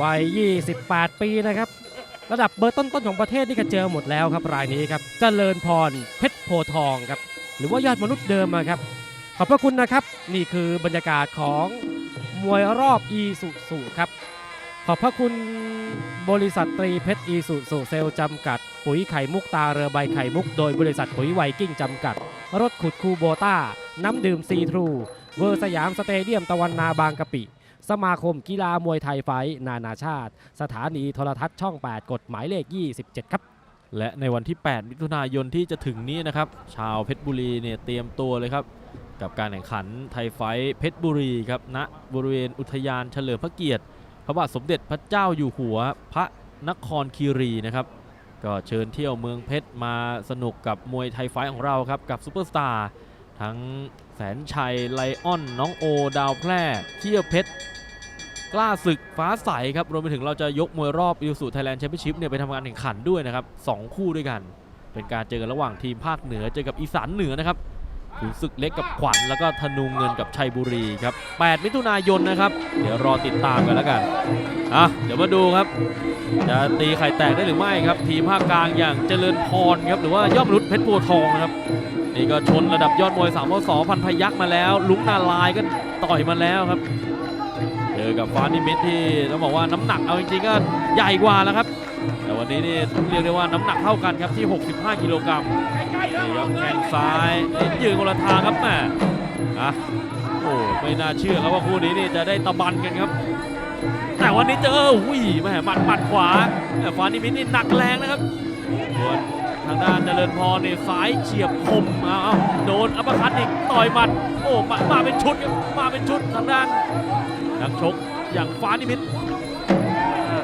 วัย 28 ปีนะครับ ระดับเบอร์ต้นๆของประเทศนี่ก็เจอหมดแล้วครับรายนี้ครับเจริญพรเพชรโพทองครับหรือว่ายอดมนุษย์เดิมครับ ขอบพระคุณนะครับ นี่คือบรรยากาศของมวยรอบอีสุสุครับ ขอบพระคุณบริษัทตรีเพชรอีสุสุเซลจำกัด ปุ๋ยไข่มุกตาเรือใบไข่มุก โดยบริษัทปุ๋ยไวกิ้งจำกัด รถขุดคูโบต้า น้ำดื่มซีทรู เวอร์สยามสเตเดียมตะวันนาบางกะปิ สมาคมกีฬามวยไทยไฟท์นานาชาติ สถานีโทรทัศน์ช่อง 8 กฎหมายเลข 27 ครับและในวันที่ 8 มิถุนายนที่จะถึงนี้นะครับ ชาวเพชรบุรีเนี่ยเตรียมตัวเลยครับ กับการแข่งขันไทยไฟท์เพชรบุรีครับณบริเวณอุทยานเฉลิมพระเกียรติ พระบาทสมเด็จพระเจ้าอยู่หัว พระนครคีรีนะครับ ก็เชิญเที่ยวเมืองเพชรมาสนุกกับมวยไทยไฟท์ของเราครับ กับซูเปอร์สตาร์ ทั้งแสนชัย ไลออน น้องโอ ดาวแพร่เขี้ยวเพชร กล้าศึกฟ้าใสครับ รวมไปถึงเราจะยกมวยรอบอิวสุไทยแลนด์แชมเปี้ยนชิพเนี่ยไปทำการแข่งขันด้วยนะครับสองคู่ด้วยกัน เป็นการเจอกันระหว่างทีมภาคเหนือเจอกับอีสานเหนือนะครับขุนศึกเล็กกับขวัญแล้วก็ธนูเงินกับชัยบุรีครับ 8 มิถุนายนนะครับ เดี๋ยวรอติดตามกันแล้วกัน อะ เดี๋ยวมาดูครับ จะตีไข่แตกได้หรือไม่ครับ ทีมภาคกลางอย่างเจริญพรครับ หรือว่ายอดมนุษย์เพชรโพทองนะครับ นี่ก็ชนระดับยอดมวยสามพศพันพยักษ์มาแล้ว ลุงนาลายก็ต่อยมาแล้วครับเจอกับฟ้านิมิตที่ต้องบอกว่าน้ำหนักเอาจริงๆก็ใหญ่กว่าแล้วครับ แต่วันนี้นี่เรียกได้ว่าน้ำหนักเท่ากันครับที่ 65 กิโลกรัมนี่ครับแข้งซ้ายยืนคนละทางครับแม่อะโอ้ไม่น่าเชื่อครับว่าคู่นี้นี่จะได้ตะบันกันครับ แต่วันนี้เจออุ้ยแม่หมัดหมัดขวาแต่ฟ้านิมิตนี่หนักแรงนะครับส่วน ทางด้านเจริญพรนี่ซ้ายเฉียบคมเอาโดนอัปคัตอีกต่อยหมัด โอ้มามาเป็นชุดครับมาเป็นชุดทางด้านนักชกอย่างฟ้านิมิต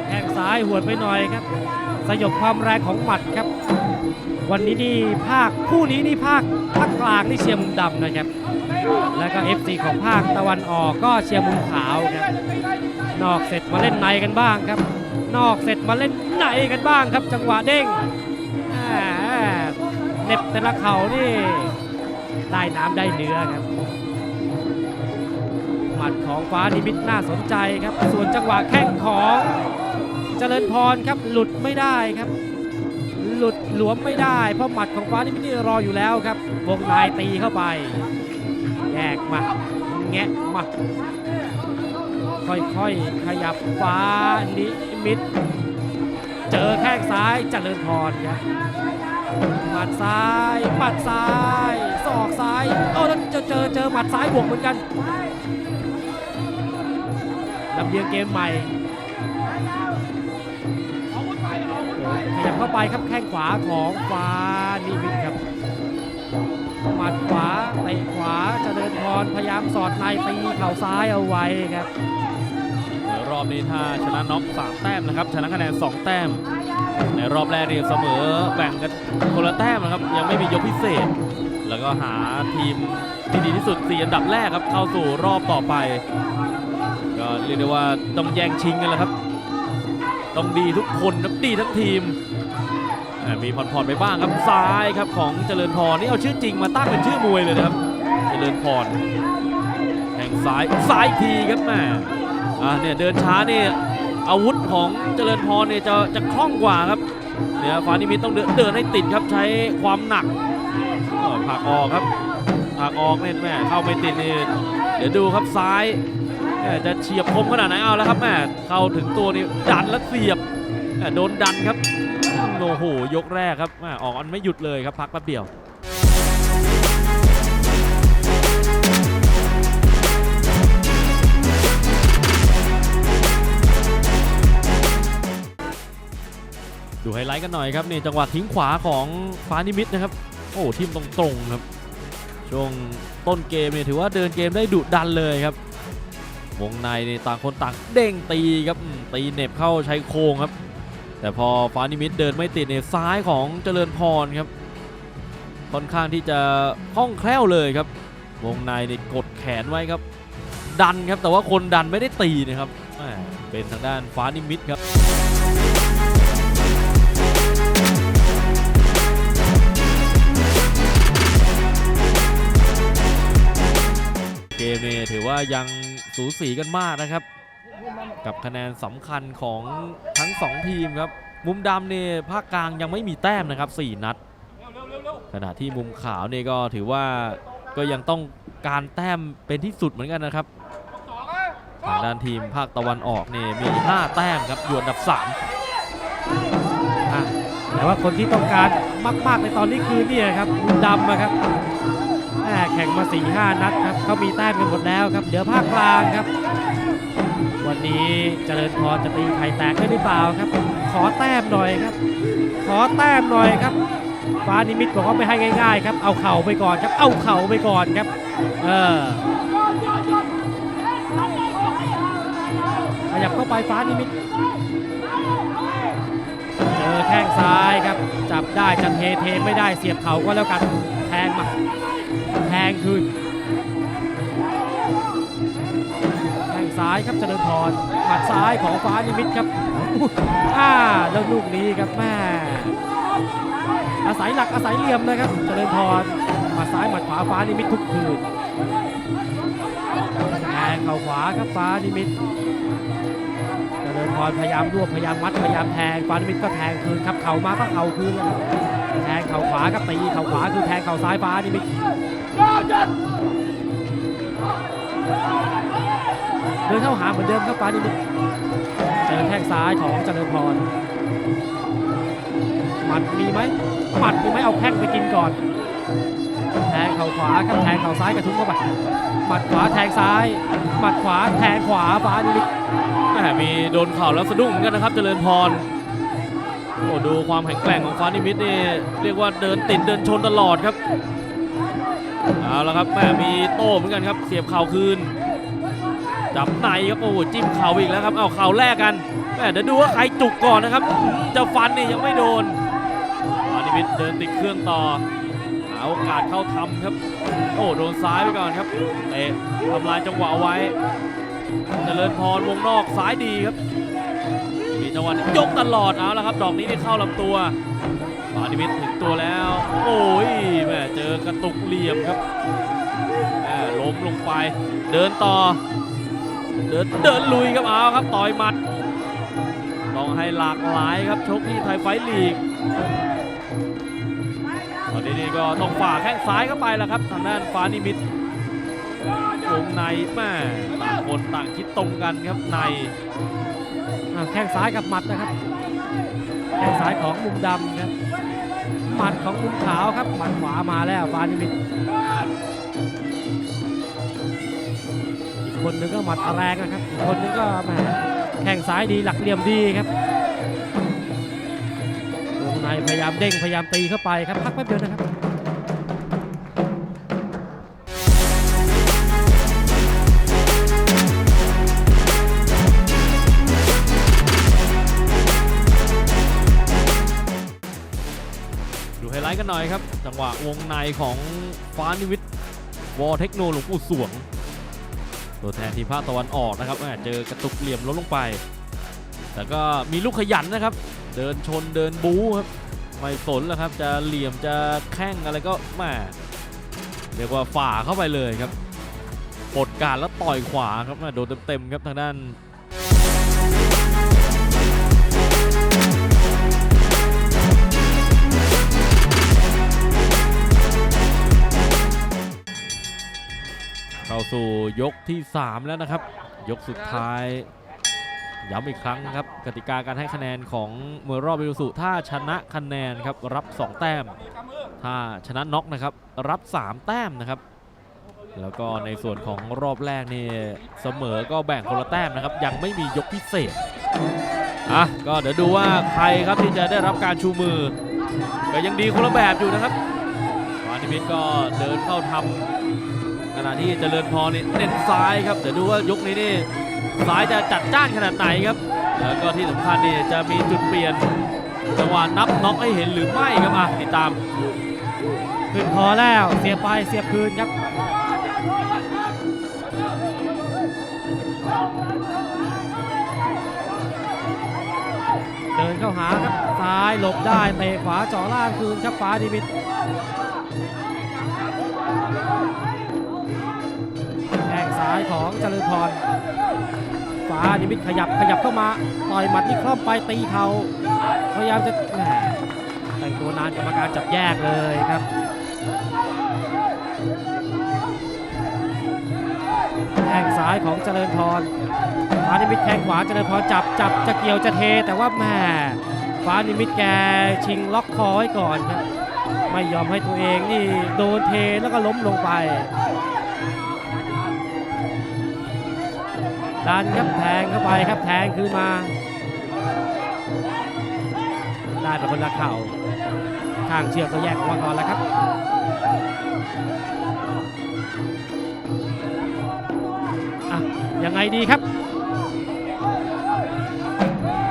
แข้งซ้ายหวดไปหน่อยครับ สยบความแรงของหมัดครับ วันนี้นี่ภาคคู่นี้นี่ภาคภาคกลางนี่เชียร์มุมดำนะครับ แล้วก็ FC ของภาคตะวันออกก็เชียร์มุมขาวครับนอกเสร็จมาเล่นในกันบ้างครับ นอกเสร็จมาเล่นในกันบ้างครับ จังหวะเด้ง เน็บแต่ละเข่านี่ได้น้ำได้เนื้อครับหมัดของฟ้านิมิตน่าสนใจครับ ส่วนจังหวะแข้งของเจริญพรครับหลุดไม่ได้ครับ หลุดหลวมไม่ได้ เพราะหมัดของฟ้านิมิตนี่รออยู่แล้วครับวงในตีเข้าไปแยกมาแงะมาค่อยๆ ขยับฟ้านิมิต เจอแข้งซ้ายเจริญพรครับ หมัดซ้ายหมัดซ้ายศอกซ้ายเออแล้วจอเจอเจอหมัดซ้ายบวกเหมือนกันลำเลียงเกมใหม่ขยับเข้าไปครับแข้งขวาของฟ้านิมิตครับหมัดขวาเตะขวาเจริญพรพยายามสอดในตีเข่าซ้ายเอาไว้ครับ รอบนี้ถ้าชนะน็อก3แต้มนะครับ ชนะคะแนน2แต้ม ในรอบแรกเนี่เสมอแบ่งกันคนละแต้มนะครับ ยังไม่มียกพิเศษ แล้วก็หาทีมที่ดีที่สุด4อันดับแรกครับ เข้าสู่รอบต่อไป ก็เรียกได้ว่าต้องแย่งชิงกันแล้วครับ ต้องดีทุกคนครับดีทั้งทีมมีผ่อนๆไปบ้างครับซ้ายครับของเจริญพรนี่เอาชื่อจริงมาตั้งเป็นชื่อมวยเลยนะครับ เจริญพรแทงซ้ายซ้ายอีกทีครับแม่ อ่าเนี่ยเดินช้านี่อาวุธของเจริญพรเนี่ยจะจะคล่องกว่าครับเนี่ยฟ้านิมิตต้องเดินเดินให้ติดครับใช้ความหนักออผลักออกครับผลักออกเนี่แม่เข้าไม่ติดนี่เดี๋ยวดูครับซ้ายแม่จะเฉียบคมขนาดไหนเอาแล้วครับแม่เข้าถึงตัวนี่ดันแล้วเสียบแม่โดนดันครับโอ้โหยกแรกครับแม่ออกอันไม่หยุดเลยครับพักแป๊บเดียว ดูไฮไลท์กันหน่อยครับนี่จังหวะทิ้งขวาของฟ้านิมิตนะครับ โอ้ทีมตรงๆครับ ช่วงต้นเกมเนี่ยถือว่าเดินเกมได้ดุดันเลยครับ วงในนี่ต่างคนต่างเด้งตีครับตีเน็บเข้าใช้โครงครับ แต่พอฟ้านิมิตเดินไม่ติดเนี่ยซ้ายของเจริญพรครับค่อนข้างที่จะคล่องแคล่วเลยครับ วงในนี่กดแขนไว้ครับ ดันครับแต่ว่าคนดันไม่ได้ตีนะครับเป็นทางด้านฟ้านิมิตครับ เกมนี่ถือว่ายังสูสีกันมากนะครับ กับคะแนนสำคัญของทั้ง 2 ทีมครับ มุมดำเนี่ยภาคกลางยังไม่มีแต้มนะครับ 4 นัด ขณะที่มุมขาวเนี่ยก็ถือว่าก็ยังต้องการแต้มเป็นที่สุดเหมือนกันนะครับทางด้านทีมภาคตะวันออกเนี่ยมี 5 แต้มครับอยู่อันดับ 3 แต่ว่าคนที่ต้องการมาก ๆ ในตอนนี้คือเนี่ยครับบุญดำนะครับ ข่งมา 4-5 นัดครับเขามีแต้มกันหมดแล้วครับเหลือภาคกลางครับ วันนี้เจริญพรจะตีไข่แตกได้หรือเปล่าครับ ขอแต้มหน่อยครับ ขอแต้มหน่อยครับ ฟ้านิมิตบอกว่าไม่ให้ง่าย ๆ ครับ เอาเข่าไปก่อนครับ เอาเข่าไปก่อนครับ เออขยับเข้าไปฟ้านิมิตเจอแข้งซ้ายครับ จับได้จะเทเทไม่ได้เสียบเข่าก็แล้วกันแทงมา แทงคืนแข้งซ้ายครับเจริญพรหมัดซ้ายของฟ้านิมิตครับอ่าแล้วลูกนี้ครับแม่อาศัยหลักอาศัยเหลี่ยมนะครับเจริญพรหมัดซ้ายหมัดขวาฟ้านิมิตทุกคืนแทงเข่าขวาครับฟ้านิมิตเจริญพรพยายามรวบพยายามมัดพยายามแทงฟานมิตรก็แทงคืนครับเข่ามาก็เข่าคืนแล้วครับแทงเข่าขวาครับตีเข่าขวาคือแทงเข่าซ้ายฟ้านิมิต เดินเข้าหาเหมือนเดิมครับฟ้านิมิตเจอแข้งซ้ายของเจริญพรหมัดมีไหมหมัดมีไหมเอาแข้งไปกินก่อน แทงเข่าขวาครับแทงเข่าซ้ายกระทุ้งเข้าไปหมัดขวาแทงซ้าย หมัดขวาแทงขวาฟ้านิมิตแหมมีโดนเข่าแล้วสะดุ้งเหมือนกันนะครับ เจริญพรโอ้ดูความแข็งแกร่งของฟ้านิมิตนี่เรียกว่าเดินติดเดินชนตลอดครับ เอาละครับแหมมีโต้เหมือนกันครับ เสียบเข่าคืน จับในครับโอ้โหจิ้มเข่าอีกแล้วครับเอาเข่าแลกกันแหมเดี๋ยวดูว่าใครจุกก่อนนะครับ จะฟันนี่ยังไม่โดนฟ้านิมิตเดินติดเครื่องต่อหาโอกาสเข้าทำครับ โอ้โดนซ้ายไปก่อนครับเตะทำลายจังหวะเอาไว้เจริญพรวงนอกซ้ายดีครับ มีจังหวะยกตลอดเอาแล้วครับ ดอกนี้ได้เข้าลำตัวานิมิตถึงตัวแล้ว โอ้ยแม่เจอกระตุกเหลี่ยมครับแม่ล้มลงไป เดินต่อ เดินเดินลุยครับเอาครับต่อยหมัดต้องให้หลากหลายครับชกที่ไทยไฟลีกตอนนี้นี่ก็ต้องฝ่าแข้งซ้ายเข้าไปแล้วครับทางด้านฟ้านิมิตวงในแม่ต่างคนต่างคิดตรงกันครับในแข้งซ้ายกับหมัดนะครับแข้งซ้ายของมุมดำครับ หมัดของคุณขาวครับหมัดขวามาแล้วฟานิมิตอีกคนนึงก็หมัดแรงนะครับอีกคนนึงก็แหมแข้งซ้ายดีหลักเหลี่ยมดีครับวงในพยายามเด้งพยายามตีเข้าไปครับพักแป๊บเดียวนะครับ หน่อยครับ จังหวะวงในของฟ้านิวิทย์วอเทคโนหลวงปู่สวง ตัวแทนทีมภาคตะวันออกนะครับแม่เจอกระตุกเหลี่ยมล้มลงไป แต่ก็มีลูกขยันนะครับ เดินชนเดินบู๊ครับไม่สนแล้วครับ จะเหลี่ยมจะแข้งอะไรก็แม่เรียกว่าฝ่าเข้าไปเลยครับปดการแล้วต่อยขวาครับแม่โดนเต็มๆครับทางด้าน เข้าสู่ยกที่ 3 แล้วนะครับ ยกสุดท้าย ย้ำอีกครั้งครับ กติกาการให้คะแนนของมวยรอบวิวสุถ้าชนะคะแนนครับรับ 2 แต้ม ถ้าชนะน็อกนะครับรับ 3 แต้มนะครับ แล้วก็ในส่วนของรอบแรกนี่เสมอก็แบ่งคนละแต้มนะครับ ยังไม่มียกพิเศษอะก็เดี๋ยวดูว่าใครครับที่จะได้รับการชูมือก็ยังดีคนละแบบอยู่นะครับวานิมิตก็เดินเข้าทำ ขณะที่เจริญพรนี่เน้นซ้ายครับเดี๋ยวดูว่ายกนี้นี่ซ้ายจะจัดจ้านขนาดไหนครับ แล้วก็ที่สำคัญนี่จะมีจุดเปลี่ยนจังหวะนับน็อกให้เห็นหรือไม่ครับอะติดตามขึ้นคอแล้วเสียบไปเสียบคืนครับเดินเข้าหาครับซ้ายหลบได้เตะขวาจ่อล่างคืนครับฟ้าดิมิต ของเจริญพร ฟ้านิมิตขยับขยับเข้ามาต่อยหมัดนี่คล่อมไปตีเขาพยายามจะแหมแต่งตัวนานกรรมการจับแยกเลยครับแข้งซ้ายของเจริญพร ฟ้านิมิตแข้งขวาเจริญพรจับจับจะเกี่ยวจะเท แต่ว่าแม่ฟ้านิมิตแกชิงล็อกคอไว้ก่อนครับไม่ยอมให้ตัวเองนี่โดนเทแล้วก็ล้มลงไป ดันครับแทงเข้าไปครับแทงคืนมา ได้เป็นคนละเข่าข้างเชือกก็แยกออกมาก่อนแล้วครับอะยังไงดีครับ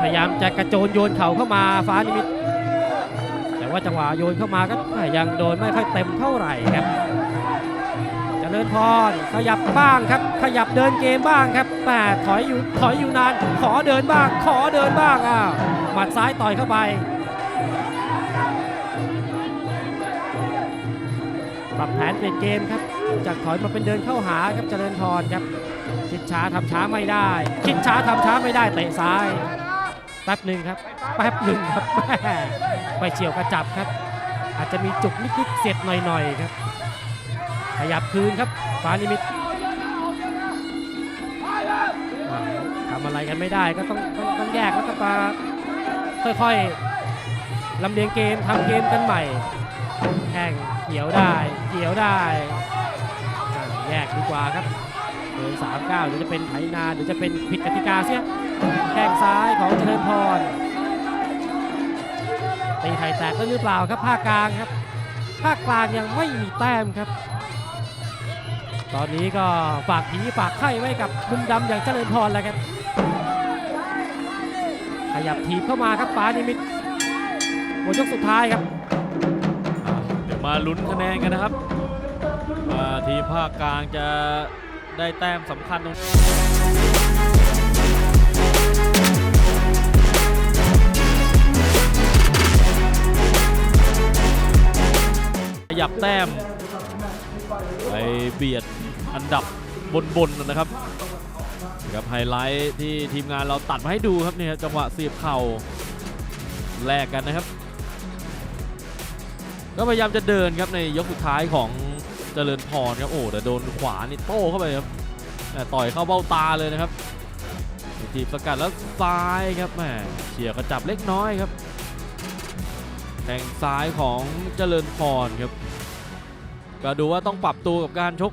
พยายามจะกระโจนโยนเข่าเข้ามาฟ้านิมิตแต่ว่าจังหวะโยนเข้ามาก็ยังโดนไม่ค่อยเต็มเท่าไหร่ครับ ริญพรขยับบ้างครับ ขยับเดินเกมบ้างครับแต่ถอยอยู่ถอยอยู่นาน ขอเดินบ้าง ขอเดินบ้างอ้าวหมัดซ้ายต่อยเข้าไปปรับแผนเปลี่ยนเกมครับ จากถอยมาเป็นเดินเข้าหาครับเจริญพรครับคิดช้าทำช้าไม่ได้ คิดช้าทำช้าไม่ได้เตะซ้ายแป๊บหนึ่งครับแป๊บหนึ่งครับไปเฉียวกระจับครับ อาจจะมีจุกนิดๆเสียดหน่อยๆครับ ขยับคืนครับฟ้านิมิตทำอะไรกันไม่ได้ก็ต้องต้องต้องแยกแล้วก็มาค่อยๆลำเลียงเกมทำเกมกันใหม่แข่งเกี่ยวได้ เกี่ยวได้แยกดีกว่าครับเดินสามเก้าเดี๋ยวจะเป็นไถนาเดี๋ยวจะเป็นผิดกติกาเสียแข้งซ้ายของเจริญพรตีไข่แตกหรือเปล่าครับภาคกลางครับภาคกลางยังไม่มีแต้มครับ ตอนนี้ก็ฝากผีฝากไข่ไว้กับมุมดำอย่างเจริญพรแล้วครับ ขยับทีบเข้ามาครับฟ้านิมิตหมดยกสุดท้ายครับ เดี๋ยวมาลุ้นคะแนนกันนะครับว่าทีมภาคกลางจะได้แต้มสำคัญตรงขยับแต้ม ไปเบียดอันดับบนๆนนะครับกับไฮไลท์ที่ทีมงานเราตัดมาให้ดูครับเนี่ยจังหวะเสียบเข่าแลกกันนะครับ ก็พยายามจะเดินครับในยกสุดท้ายของเจริญพรครับโอ้แต่โดนขวานี่โต้เข้าไปครับแต่ต่อยเข้าเบ้าตาเลยนะครับทีบสกัดแล้วซ้ายครับแหมเฉียกระจับเล็กน้อยครับแทงซ้ายของเจริญพรครับ ก็ดูว่าต้องปรับตัวกับการชก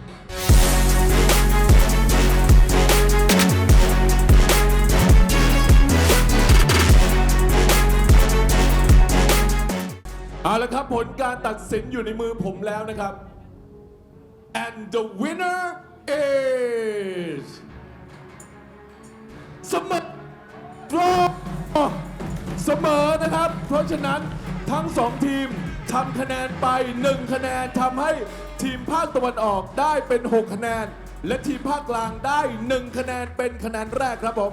เอาละครับผลการตัดสินอยู่ในมือผมแล้วนะครับ and the winner is เสมอ draw เสมอนะครับ เพราะฉะนั้นทั้งสองทีม ทำคะแนนไป 1 คะแนนทำให้ทีมภาคตะวันออกได้เป็น 6 คะแนน และทีมภาคกลางได้ 1 คะแนนเป็นคะแนนแรกครับผม